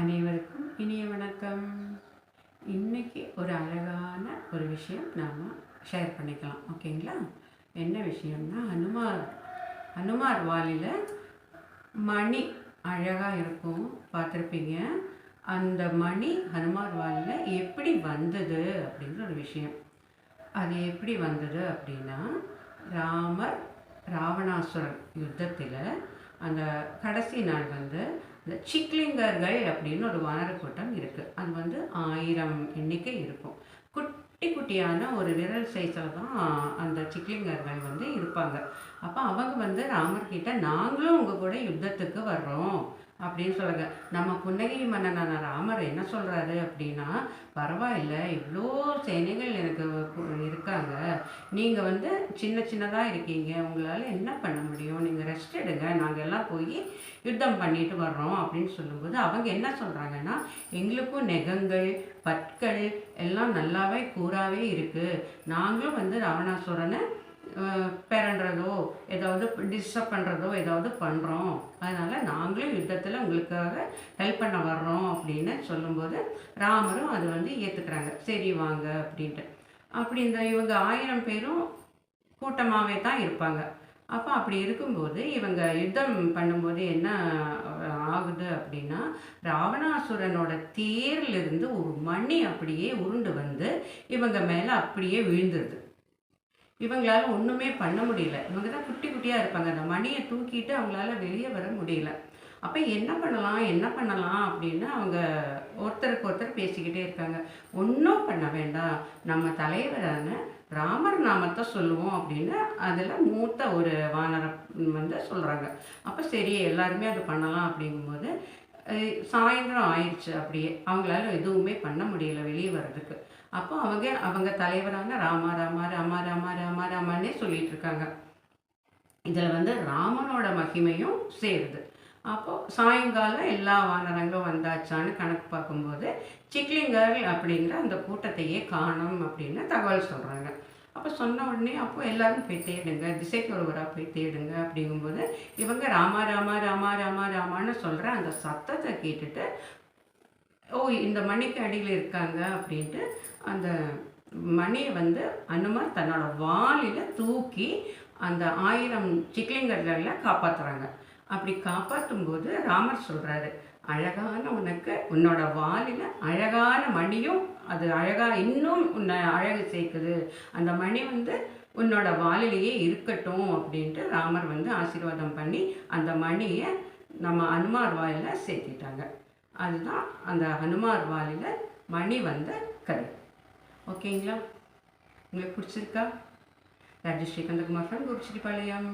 அனைவருக்கும் இனிய வணக்கம். இன்றைக்கி ஒரு அழகான ஒரு விஷயம் நாம் ஷேர் பண்ணிக்கலாம். ஓகேங்களா என்ன விஷயம்னா ஹனுமார் ஹனுமார் வாலியில் மணி அழகாக இருக்கும். பார்த்துருப்பீங்க. அந்த மணி ஹனுமார் வாலில் எப்படி வந்தது அப்படின்ற ஒரு விஷயம். அது எப்படி வந்தது அப்படின்னா ராமர் ராவணாசுரன் யுத்தத்தில் அந்த கடைசி நாள் வந்து இந்த சிக்லிங்கர்கள் அப்படின்னு ஒரு வானர கூட்டம் இருக்குது அது வந்து ஆயிரம் எண்ணிக்கை இருக்கும். குட்டி குட்டியான ஒரு விரல் சைஸில் தான் அந்த சிக்லிங்கர்கள் வந்து இருப்பாங்க. அப்போ அவங்க வந்து ராமர்கிட்ட நாங்களும் உங்கள் கூட யுத்தத்துக்கு வர்றோம். அப்படின்னு சொல்லுங்க. நம்ம புன்னகை மன்னனான ராமர் என்ன சொல்கிறாரு அப்படின்னா பரவாயில்ல இவ்வளோ சேனைகள் எனக்கு இருக்காங்க. நீங்கள் வந்து சின்ன சின்னதாக இருக்கீங்க. உங்களால் என்ன பண்ண முடியும்? நீங்கள் ரெஸ்ட் எடுங்க. நாங்கள் எல்லாம் போய் யுத்தம் பண்ணிட்டு வர்றோம். அப்படின்னு சொல்லும்போது அவங்க என்ன சொல்கிறாங்கன்னா எங்களுக்கும் நெகங்கள் பற்கள் எல்லாம் நல்லாவே கூறாவே இருக்குது நாங்களும் வந்து ராவணாசுரனை பிறன்றதோ ஏதாவது டிஸ்டர்ப் பண்ணுறதோ ஏதாவது பண்ணுறோம் அதனால் நாங்களும் யுத்தத்தில் உங்களுக்காக ஹெல்ப் பண்ண வர்றோம் அப்படின்னு சொல்லும்போது ராமரும் அது வந்து ஏற்றுக்கிறாங்க சரி வாங்க அப்படின்ட்டு. அப்படி இந்த இவங்க ஆயிரம் பேரும் கூட்டமாகவே தான் இருப்பாங்க. அப்போ அப்படி இருக்கும்போது இவங்க யுத்தம் பண்ணும்போது என்ன ஆகுது அப்படின்னா ராவணாசுரனோட தேர்லேருந்து ஒரு மணி அப்படியே உருண்டு வந்து இவங்க மேலே அப்படியே விழுந்துருது. இவங்களால ஒன்றுமே பண்ண முடியல. இவங்க தான் குட்டி குட்டியாக இருப்பாங்க. அந்த மணியை தூக்கிட்டு அவங்களால வெளியே வர முடியல. அப்போ என்ன பண்ணலாம்? என்ன பண்ணலாம்? அப்படின்னு அவங்க ஒருத்தருக்கு ஒருத்தர் பேசிக்கிட்டே இருக்காங்க. ஒன்றும் பண்ண வேண்டாம். நம்ம தலைவரான ராமர் நாமத்தை சொல்லுவோம் அப்படின்னு அதில் மூத்த ஒரு வானரம் வந்து சொல்கிறாங்க அப்போ சரி எல்லாருமே அது பண்ணலாம் அப்படிங்கும்போது சாயந்தரம் ஆயிடுச்சு அப்படியே. அவங்களால எதுவுமே பண்ண முடியல வெளியே வர்றதுக்கு. அப்போ அவங்க அவங்க தலைவரான ராமா ராமா ராமா ராமா ராமா ராமான்னே சொல்லிட்டு இருக்காங்க. இதில் வந்து ராமனோட மகிமையும் சேருது. அப்போது சாயங்காலம் எல்லா வானரங்களும் வந்தாச்சான்னு கணக்கு பார்க்கும்போது சிக்லிங்கர் அப்படிங்கிற அந்த கூட்டத்தையே காணும் அப்படின்னு தகவல் சொல்கிறாங்க அப்போ சொன்ன உடனே அப்போ எல்லாரும் போய் தேடுங்க திசைக்கு ஒருவராக போய் தேடுங்க அப்படிங்கும்போது இவங்க ராமா ராமா ராமா ராமா ராமான்னு சொல்கிற அந்த சத்தத்தை கேட்டுட்டு ஓ இந்த மணிக்கு அடியில் இருக்காங்க அப்படின்ட்டு அந்த மணியை வந்து அனுமன் தன்னோட வாளில் தூக்கி அந்த ஆயிரம் சிக்கலிங்கர்களில் காப்பாற்றுறாங்க அப்படி காப்பாற்றும் போது ராமர் சொல்கிறாரு அழகான உனக்கு உன்னோட வாலில் அழகான மணியும் அது அழகாக இன்னும் உன்னை அழகு சேர்க்குது. அந்த மணி வந்து உன்னோட வாலிலேயே இருக்கட்டும் அப்படின்ட்டு ராமர் வந்து ஆசீர்வாதம் பண்ணி அந்த மணியை நம்ம அனுமார் வாயில் சேர்த்திட்டாங்க. அதுதான் அந்த ஹனுமார் வாலில் மணி வந்த கதை. ஓகேங்களா? உங்களுக்கு பிடிச்சிருக்கா? ராஜேஷ் ஸ்ரீகந்தகுமார் ஃப்ரம் குருச்சிரிப்பாளையம்